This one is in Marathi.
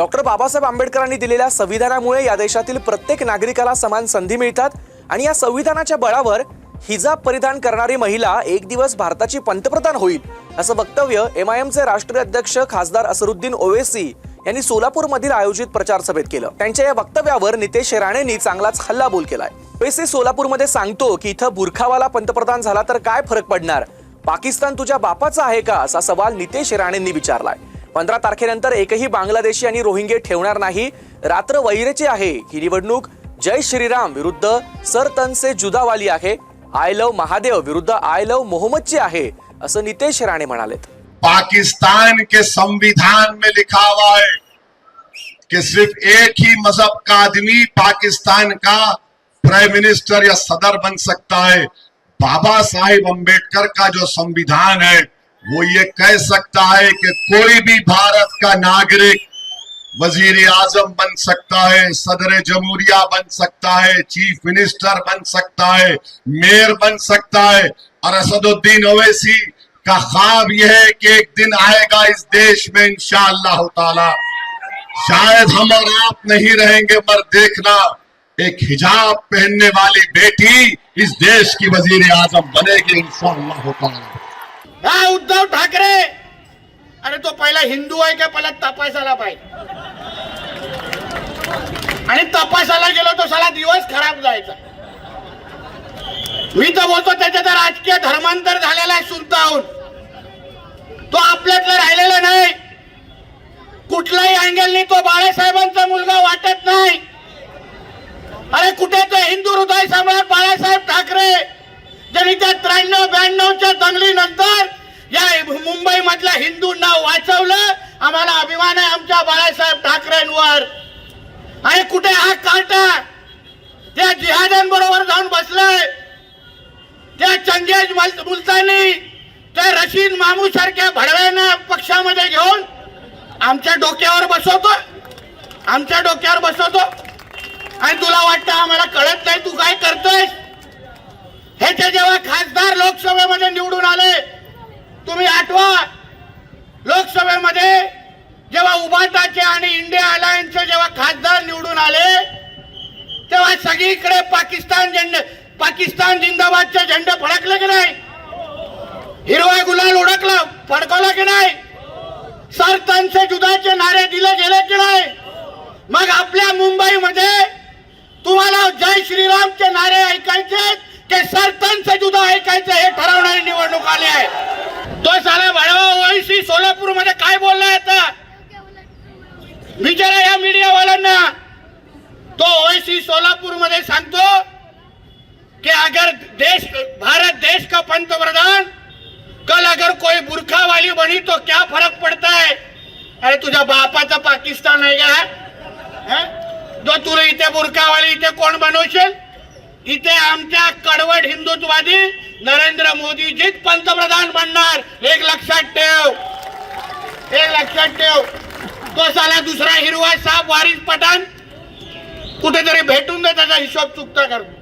डॉक्टर बाबासाहेब आंबेडकरांनी दिलेल्या संविधानामुळे या देशातील प्रत्येक नागरिकाला समान संधी मिळतात आणि या संविधानाच्या बळावर हिजाब परिधान करणारी महिला एक दिवस भारताची पंतप्रधान होईल असं वक्तव्य एम आय एमचे राष्ट्रीय अध्यक्ष खासदार असरुद्दीन ओवेसी यांनी सोलापूरमधील आयोजित प्रचार सभेत केलं. त्यांच्या या वक्तव्यावर नितेश राणेंनी चांगलाच हल्लाबोल केलाय. ओवेसी सोलापूरमध्ये सांगतो की इथं बुरखावाला पंतप्रधान झाला तर काय फरक पडणार? पाकिस्तान तुझ्या बापाचा आहे का? असा सवाल नितेश राणेंनी विचारलाय. पंधरा तारखेनंतर एकही बांगलादेशी आणि रोहिंगे ठेवणार नाही. रात्र वैरेची आहे. ही निवडणूक जय श्रीराम विरुद्ध सर तनसे जुदावाली आहे. आय लव महादेव विरुद्ध आय लव मोहम्मदची आहे असं नितेश राणे म्हणालेत. पाकिस्तान के संविधान में लिखा हुआ है कि सिर्फ एक ही मजहब का आदमी पाकिस्तान का प्राइम मिनिस्टर या सदर बन सकता है। बाबा साहेब अंबेडकर का जो संविधान है वो ये कह सकता है कि कोई भी भारत का नागरिक वज़ीर आज़म बन सकता है, सदर जमहूरिया बन सकता है, चीफ मिनिस्टर बन सकता है, मेयर बन सकता है। और असदुद्दीन ओवैसी का ख्वाब यह है कि एक दिन आएगा इस देश में, इंशाअल्लाह ताला। शायद हम और आप नहीं रहेंगे पर देखना, एक हिजाब पहनने वाली बेटी इस देश की वज़ीर आज़म बनेगी, इंशाअल्लाह ताला। हा उद्धव ठाकरे! अरे तो पहिला हिंदू आहे का? पहिला तपासायला पाहिजे. आणि तपासायला गेलो तो साला दिवस खराब जायचा. मी तर बोलतो त्याच्या तर राजकीय धर्मांतर झालेला आहे सुलताहून. तो आपल्यातला राहिलेला नाही. कुठलाही अँगलनी तो बाळासाहेबांचा मुलगा वाटत नाही. अरे कुठे तो हिंदू हृदय सम्राट बाळासाहेब ठाकरे ज्यांनी त्या त्र्याण्णव ब्याण्णवच्या दंगलीनंतर या आमच्या हिंदूंना वाचवलं आम्हाला अभिमान आहे आमच्या बाळासाहेब ठाकरेंवर. आणि कुठे हा काटा? त्या जिहाद्यांबरोबर जाऊन बसलाय. त्या चंगेज मुलतानी त्या रशीद मामू सारख्या भडव्यांना पक्षामध्ये घेऊन आमच्या डोक्यावर बसवतो. आमच्या डोक्यावर बसवतो. आणि तुला वाटतं आम्हाला कळत नाही तू काय करतोयस? ते जेव्हा खासदार लोकसभेमध्ये निवडून आले तुम्ही आठवा. उभाटाचे आणि इंडिया अलायन्सचे जेव्हा खासदार निवडून आले तेव्हा सगळीकडे पाकिस्तान झेंडे पाकिस्तान जिंदाबादचे झेंडे फडकले की नाही? हिरवा गुलाल उडकला फडकवला की नाही? सरतांचे जुदाचे नारे दिले गेले की नाही? मग आपल्या मुंबईमध्ये तुम्हाला जय श्रीरामचे नारे ऐकायचे ते सरतांचे जुदा ऐकायचे हे ठरवणारी निवडणूक आली आहे. तो साला भडवा ओळशी सोलापूरमध्ये काय बोलला आता? विचारा या मीडियावाल्यांना तो ओळशी सोलापूरमध्ये सांगतो कि अगर देश भारत देश का पंतप्रधान कल अगर कोई बुरखा वाली बनी तो क्या फरक पड़ता है? अरे तुझ्या बापाचा पाकिस्तान आहे का? जो तुला इथे बुरखावाली इथे कोण बनवशील? इथे आमच्या कडवट हिंदुत्ववादी नरेंद्र मोदीजीच पंतप्रधान बनणार. एक लक्षात ठेव. एक लक्षात ठेव. तो साला दुसरा हिरवा साप वारिस पठाण. कुठेतरी भेटून दे त्याचा हिशोब चुकता करतो